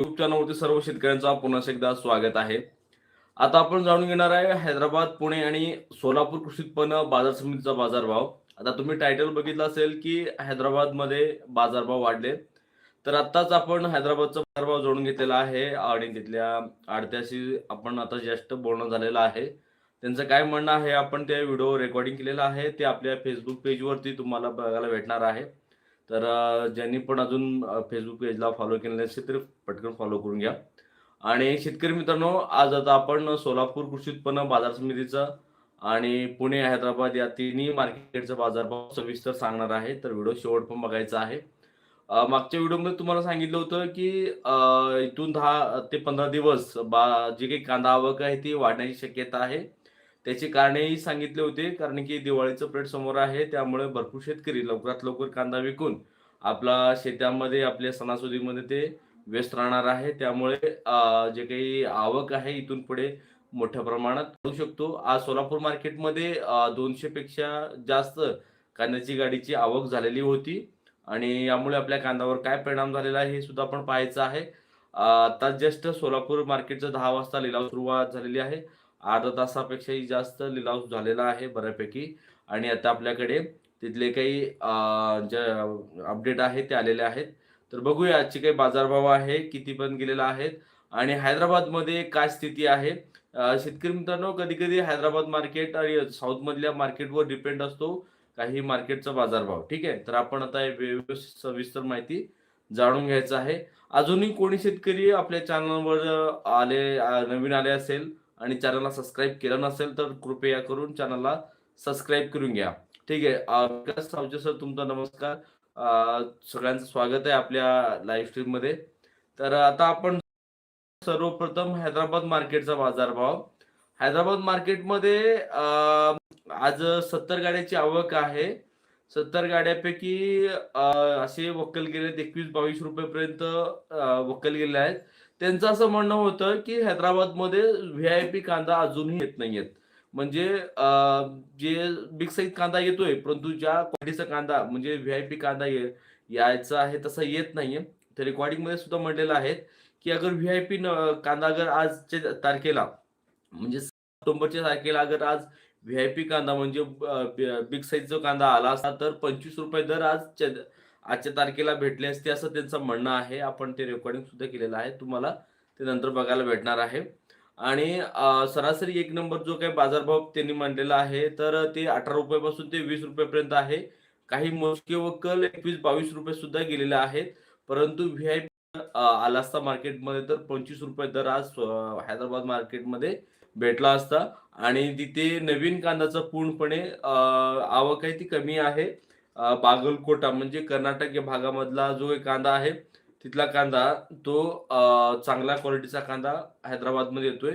YouTube चॅनलवरती सर्व शेतकऱ्यांचा पुन्हा एकदा स्वागत आहे. आता आपण जाणून घेणार आहे हैदराबाद पुणे आणि सोलापूर कृषी उत्पन्न बाजार समितीचा बाजारभाव. आता तुम्ही टायटल बघितलं असेल की हैदराबादमध्ये बाजारभाव वाढले. तर आत्ताच आपण हैदराबादचा बाजारभाव जोडून घेतलेला आहे आणि तिथल्या आडत्याशी आपण आता ज्येष्ठ बोलणं झालेलं आहे. त्यांचं काय म्हणणं आहे आपण ते व्हिडिओ रेकॉर्डिंग केलेलं आहे ते आपल्या फेसबुक पेजवरती तुम्हाला बघायला भेटणार आहे. तर ज्यांनी पण अजून फेसबुक पेजला फॉलो केलं नसेल तर पटकन फॉलो करून घ्या. आणि शेतकरी मित्रांनो आज आता आपण सोलापूर कृषी उत्पन्न बाजार समितीचं आणि पुणे हैदराबाद या तिन्ही मार्केटचा बाजारभाव सविस्तर सांगणार आहे. तर व्हिडिओ शेवट पण बघायचा आहे. मागच्या व्हिडिओमध्ये तुम्हाला सांगितलं होतं की इथून दहा ते पंधरा दिवस बा जी काही कांदा आवक आहे ती वाढण्याची शक्यता आहे. त्याची कारणेही सांगितले होते कारण की दिवाळीचं प्लेट समोर आहे त्यामुळे भरपूर शेतकरी लवकरात लवकर कांदा विकून आपला शेतामध्ये आपल्या सणासुदीमध्ये ते व्यस्त राहणार आहे. त्यामुळे जे काही आवक आहे इथून पुढे मोठ्या प्रमाणात होऊ शकतो. आज सोलापूर मार्केटमध्ये दोनशे पेक्षा जास्त कांद्याची गाडीची आवक झालेली होती आणि यामुळे आपल्या कांद्यावर काय परिणाम झालेला आहे हे सुद्धा आपण पाहायचं आहे. आता जस्ट सोलापूर मार्केटचं दहा वाजता लिलाव सुरुवात झालेली आहे. अर्धा तासापेक्षाही जास्त लिलाव झालेला आहे बऱ्यापैकी. आणि आता आपल्याकडे तिथले काही जे अपडेट आहे ते आलेले आहेत. तर बघूया आजचे काही बाजारभाव आहे किती पण गेलेला आहेत आणि हैदराबादमध्ये काय स्थिती आहे? शेतकरी मित्रांनो कधी कधी हैदराबाद मार्केट आणि साऊथमधल्या मार्केटवर डिपेंड असतो काही मार्केटचा बाजारभाव. ठीक आहे? तर आपण आता हे व्यवस्थित सविस्तर माहिती जाणून घ्यायचं आहे. अजूनही कोणी शेतकरी आपल्या चॅनलवर आले नवीन आले असेल आणि चॅनलला सबस्क्राईब केलं नसेल तर कृपया करून चॅनलला सबस्क्राईब करून घ्या. ठीक आहे? विकास सावजे सर तुमचा नमस्कार. सगळ्यांचं स्वागत आहे आपल्या लाईव्ह स्ट्रीममध्ये. तर आता आपण सर्वप्रथम हैदराबाद मार्केटचा बाजारभाव हैदराबाद मार्केटमध्ये आज सत्तर गाड्याची आवक आहे. सत्तर गाड्यापैकी असे वक्कल गेलेत एकवीस बावीस रुपयेपर्यंत वक्कल गेले आहेत. त्यांचं असं म्हणणं होतं की हैदराबादमध्ये व्ही आय पी कांदा अजूनही येत नाहीयेत. म्हणजे जे बिग साईज कांदा येतोय परंतु ज्या क्वालिटीचा कांदा म्हणजे व्ही आय पी कांदा ये- यायचा आहे तसा येत नाहीये. तर रेकॉर्डिंगमध्ये सुद्धा म्हटलेलं आहे की अगर व्ही आय पी कांदा अगर आजच्या तारखेला म्हणजे ऑक्टोबरच्या तारखेला अगर आज व्ही आय पी कांदा म्हणजे बिग साईजचा कांदा आला असता तर पंचवीस रुपये दर आज आजच्या तारखेला भेटले असते असं त्यांचं म्हणणं आहे. आपण ते रेकॉर्डिंग सुद्धा केलेलं आहे. तुम्हाला ते नंतर बघायला भेटणार आहे. आणि सरासरी एक नंबर जो काही बाजारभाव त्यांनी मांडलेला आहे तर ते अठरा रुपयापासून ते वीस रुपयापर्यंत आहे. काही मोजके वक्कल एकवीस बावीस रुपये सुद्धा गेलेले आहेत. परंतु व्ही आय आला असता मार्केटमध्ये तर पंचवीस रुपये दर आज हैदराबाद मार्केटमध्ये भेटला असता. आणि तिथे नवीन कांद्याचा पूर्णपणे आवक आहे ती कमी आहे. बागलकोटा म्हणजे कर्नाटक या भागामधला जो एक कांदा आहे तिथला कांदा तो चांगल्या क्वालिटीचा कांदा हैदराबादमध्ये येतोय.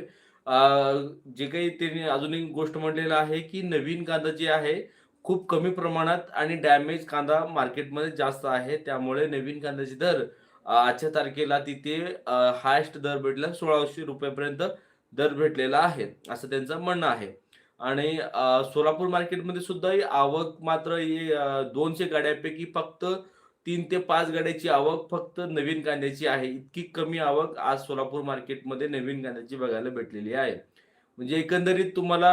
जे काही त्यांनी अजून एक गोष्ट म्हटलेलं आहे की नवीन कांदा जे आहे खूप कमी प्रमाणात आणि डॅमेज कांदा मार्केटमध्ये जास्त आहे. त्यामुळे नवीन कांद्याचे दर आजच्या तारखेला तिथे हायस्ट दर भेटला सोळाशे रुपयापर्यंत दर भेटलेला आहे. असं त्यांचं म्हणणं आहे. आणि सोलापूर मार्केटमध्ये सुद्धा ही आवक मात्र दोनशे गाड्यापैकी फक्त तीन ते पाच गाड्याची आवक फक्त नवीन कांद्याची आहे. इतकी कमी आवक आज सोलापूर मार्केटमध्ये नवीन कांद्याची बघायला भेटलेली आहे. म्हणजे एकंदरीत तुम्हाला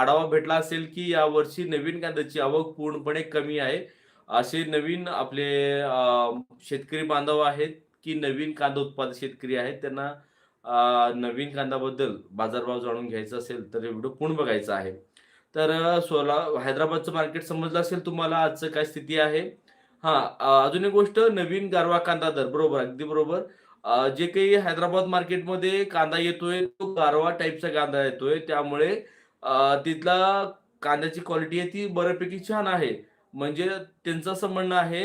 आढावा भेटला असेल की यावर्षी नवीन कांद्याची आवक पूर्णपणे कमी आहे. असे नवीन आपले शेतकरी बांधव आहेत की नवीन कांदा उत्पादक शेतकरी आहेत त्यांना नवीन कांद्याबद्दल बाजारभाव जाणून घ्यायचा असेल तर हे व्हिडिओ पूर्ण बघायचा आहे. तर सोला हैदराबादचं मार्केट समजलं असेल तुम्हाला आजचं काय स्थिती आहे. हा अजून एक गोष्ट नवीन गारवा कांदा दर बरोबर अगदी बरोबर. जे काही हैदराबाद मार्केटमध्ये कांदा येतोय तो गारवा टाईपचा कांदा येतोय. त्यामुळे तिथला कांद्याची क्वालिटी आहे ती बऱ्यापैकी छान आहे. म्हणजे त्यांचं असं म्हणणं आहे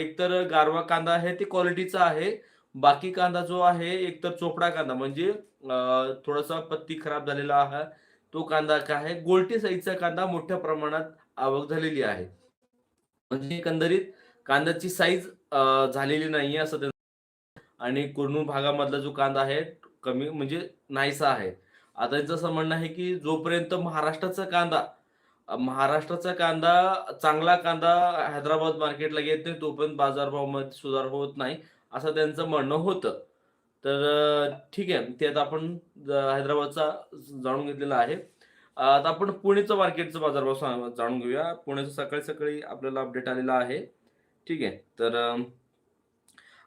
एकतर गारवा कांदा आहे ते क्वालिटीचा आहे. बाकी कांदा जो आहे एकतर चोपडा कांदा म्हणजे थोडासा पत्ती खराब झालेला आहे. तो कांदा काय आहे? गोलटी साईजचा कांदा मोठ्या प्रमाणात आवक झालेली आहे. म्हणजे एकंदरीत कांद्याची साईज झालेली नाहीये असं त्यांचं आणि कुर्नूल भागामधला जो कांदा आहे कमी म्हणजे नाहीसा आहे. आता यांचं असं म्हणणं आहे की जोपर्यंत महाराष्ट्राचा कांदा महाराष्ट्राचा कांदा चांगला कांदा हैदराबाद मार्केटला येत नाही तोपर्यंत बाजारभावामध्ये सुधार होत नाही. असं त्यांचं म्हणणं होतं. तर ठीक आहे. ते आता आपण हैदराबादचा जाणून घेतलेला आहे. आता आपण पुणेचं मार्केटचं बाजारभाव जाणून घेऊया. पुण्याचं सकाळी सकाळी आपल्याला अपडेट आलेला आहे. ठीक आहे. तर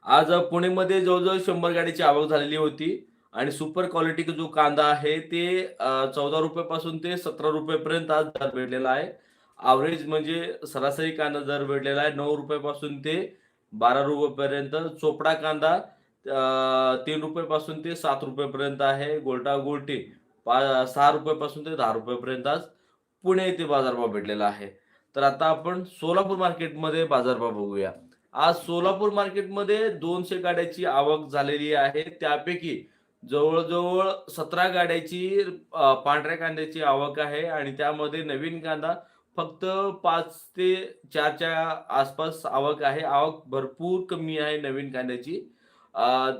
आज पुणेमध्ये जवळजवळ शंभर गाडीची आवक झालेली होती. आणि सुपर क्वालिटी जो कांदा आहे ते चौदा रुपयापासून ते सतरा रुपयेपर्यंत आज दर भेटलेला आहे. ॲव्हरेज म्हणजे सरासरी कांदा दर भेटलेला आहे नऊ रुपयापासून ते बारा रुपयेपर्यंत. चोपडा कांदा तीन रुपयेपासून ते सात रुपयेपर्यंत आहे. गोल्टा गोल्टी पा सहा रुपयापासून ते दहा रुपयेपर्यंत आज पुणे येथे बाजारभाव भेटलेला आहे. तर आता आपण सोलापूर मार्केटमध्ये बाजारभाव बघूया. आज सोलापूर मार्केटमध्ये दोनशे गाड्याची आवक झालेली आहे. त्यापैकी जवळजवळ सतरा गाड्याची पांढऱ्या कांद्याची आवक आहे. आणि त्यामध्ये नवीन कांदा फक्त पाच ते चारच्या आसपास आवक आहे. आवक भरपूर कमी आहे नवीन कांद्याची.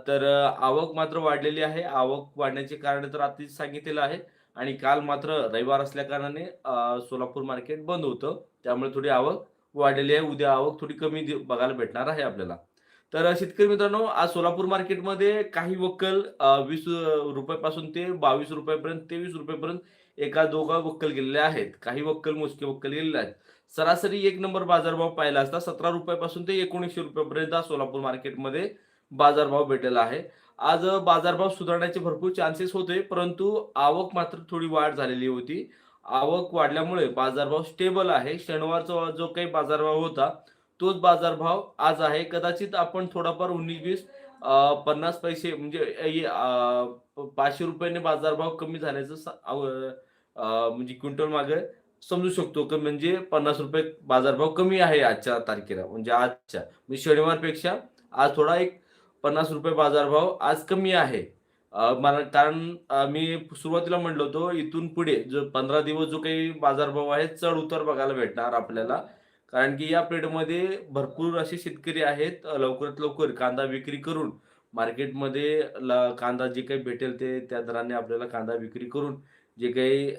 तर आवक मात्र वाढलेली आहे. आवक वाढण्याचे कारण तर आधीच सांगितलेलं आहे. आणि काल मात्र रविवार असल्या कारणाने सोलापूर मार्केट बंद होतं. त्यामुळे थोडी आवक वाढलेली आहे. उद्या आवक थोडी कमी बघायला भेटणार आहे आपल्याला. तर शेतकरी मित्रांनो आज सोलापूर मार्केटमध्ये काही वक्कल वीस रुपयापासून ते बावीस रुपयापर्यंत तेवीस रुपयापर्यंत एका दोघा वक्कल गेलेले आहेत. काही वक्कल मोजके वक्कल गेलेले आहेत. सरासरी एक नंबर बाजारभाव पाहिला असता सतरा रुपयापासून ते एकोणीसशे रुपयापर्यंत सोलापूर मार्केटमध्ये बाजारभाव भेटलेला आहे. आज बाजारभाव सुधारण्याचे भरपूर चान्सेस होते परंतु आवक मात्र थोडी वाढ झालेली होती. आवक वाढल्यामुळे बाजारभाव स्टेबल आहे. शनिवारचा जो काही बाजारभाव होता तोच बाजारभाव आज आहे. कदाचित आपण थोडाफार उन्नीस वीस पन्नास पैसे म्हणजे पाचशे रुपयाने बाजारभाव कमी झाल्याचं म्हणजे क्विंटल मागे समजू शकतो की? म्हणजे पन्नास रुपये बाजारभाव कमी आहे आजच्या तारखेला म्हणजे आजच्या म्हणजे शनिवारपेक्षा आज थोडा एक पन्नास रुपये बाजारभाव आज कमी आहे. मला कारण मी सुरुवातीला म्हणलो होतो इथून पुढे जो पंधरा दिवस जो काही बाजारभाव आहे चढ उतार बघायला भेटणार आपल्याला. कारण की या पिरियडमध्ये भरपूर असे शेतकरी आहेत लवकरात लवकर कांदा विक्री करून मार्केटमध्ये कांदा जे काही भेटेल ते त्या दराने आपल्याला कांदा विक्री करून जे काही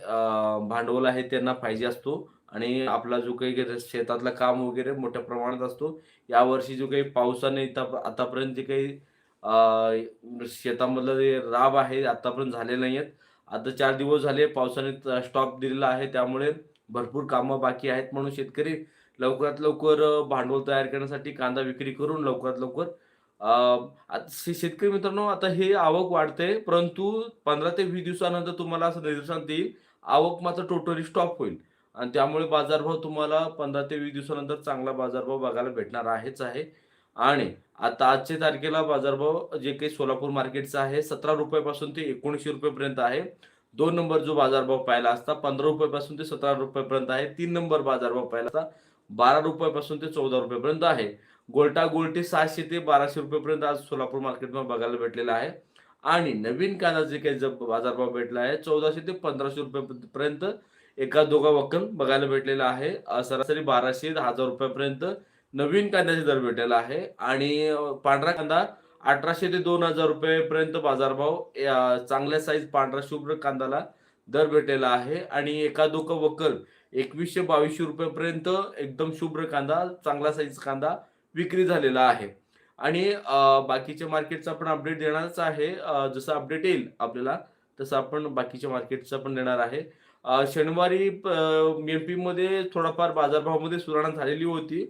भांडवल आहे त्यांना पाहिजे असतो. आणि आपला जो काही शेतातला काम वगैरे मोठ्या प्रमाणात असतो यावर्षी जो काही पावसाने आतापर्यंत जे काही शेतामधलं जे राब आहे आतापर्यंत झाले नाही आहेत. आता चार दिवस झाले पावसाने स्टॉप दिलेला आहे त्यामुळे भरपूर कामं बाकी आहेत म्हणून शेतकरी लवकरात लवकर भांडवल तयार करण्यासाठी कांदा विक्री करून लवकरात लवकर आता शेतकरी मित्रांनो आता हे आवक वाढते परंतु पंधरा ते वीस दिवसानंतर तुम्हाला असं निदर्शनात येईल आवक मात्र टोटली स्टॉप होईल. आणि त्यामुळे बाजारभाव तुम्हाला पंधरा ते वीस दिवसानंतर चांगला बाजारभाव बघायला भेटणार आहेच आहे. आणि आता आजच्या तारखेला बाजारभाव जे काही सोलापूर मार्केटचा आहे सतरा रुपयापासून ते एकोणीसशे रुपयेपर्यंत आहे. दोन नंबर जो बाजारभाव पाहिला असता पंधरा रुपयापासून ते सतरा रुपयापर्यंत आहे. तीन नंबर बाजारभाव पाहिला असता बारा रुपयापासून ते चौदा रुपयापर्यंत आहे. गोल्टा गोल्टी सहाशे ते बाराशे रुपयेपर्यंत आज सोलापूर मार्केटमध्ये बघायला भेटलेला आहे. आणि नवीन कांदा जे काही जब बाजारभाव भेटला आहे चौदाशे ते पंधराशे रुपयापर्यंत एका दोघा वक्कल बघायला भेटलेला आहे. सरासरी बाराशे हजार रुपयापर्यंत नवीन कांद्याचे दर भेटलेला आहे. आणि पांढरा कांदा अठराशे ते दोन हजार रुपयेपर्यंत बाजारभाव चांगल्या साईज पांढरा शुभ्र कांद्याला दर भेटलेला आहे. आणि एका दोघा वक्कल एकवीसशे बावीसशे रुपयापर्यंत एकदम शुभ्र कांदा चांगला साईज कांदा विक्री झालेला आहे. आणि बाकीच्या मार्केटचा आपण अपडेट देणारच आहे. जसं अपडेट येईल आपल्याला तसं आपण बाकीच्या मार्केटचा पण देणार आहे. शनिवारी एम पीमध्ये थोडाफार बाजारभावामध्ये सुधारणा झालेली होती.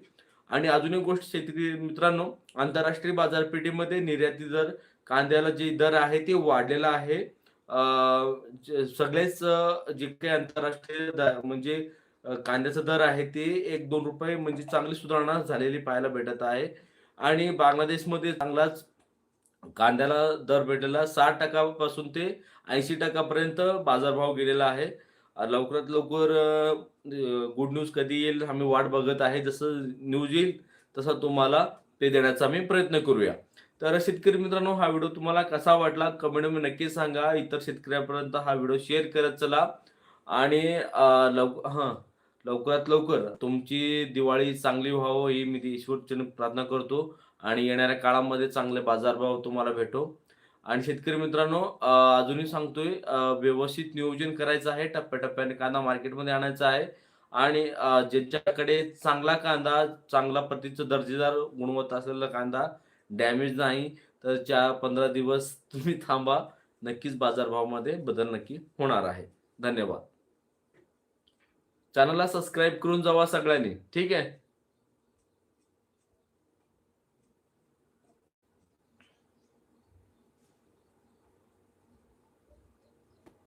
आणि अजून एक गोष्ट शेतकरी मित्रांनो आंतरराष्ट्रीय बाजारपेठेमध्ये निर्याती दर कांद्याला जे दर आहे ते वाढलेला आहे. सगळेच जे काही आंतरराष्ट्रीय म्हणजे कांद्याचं कांद्याचा दर आहे ते एक दोन रुपये म्हणजे चांगली सुधारणा झालेली पाहायला भेटत आहे. आणि बांगलादेशमध्ये चांगलाच कांद्याला दर भेटलेला साठ टक्कापासून ते ऐंशी टक्कापर्यंत बाजारभाव गेलेला आहे. लवकरात लवकर गुड न्यूज कधी येईल आम्ही वाट बघत आहे. जसं न्यूज येईल तसं तुम्हाला ते देण्याचा आम्ही प्रयत्न करूया. तर शेतकरी मित्रांनो हा व्हिडिओ तुम्हाला कसा वाटला कमेंटमध्ये नक्की सांगा. इतर शेतकऱ्यांपर्यंत हा व्हिडिओ शेअर करत चला. आणि लव हां लवकरात लवकर तुमची दिवाळी चांगली व्हावं ही मी ईश्वरचरण प्रार्थना करतो. आणि येणाऱ्या काळामध्ये चांगले बाजारभाव तुम्हाला भेटो. आणि शेतकरी मित्रांनो अजूनही सांगतोय व्यवस्थित नियोजन करायचं आहे. टप्प्याटप्प्याने कांदा मार्केटमध्ये आणायचा आहे. आणि ज्यांच्याकडे चांगला कांदा चांगला प्रतीचा दर्जेदार गुणवत्ता असलेला कांदा डॅमेज नाही तर चार पंधरा दिवस तुम्ही थांबा नक्कीच बाजारभावामध्ये बदल नक्की होणार आहे. धन्यवाद. चॅनलला सबस्क्राईब करून जावा सगळ्यांनी ठीक आहे?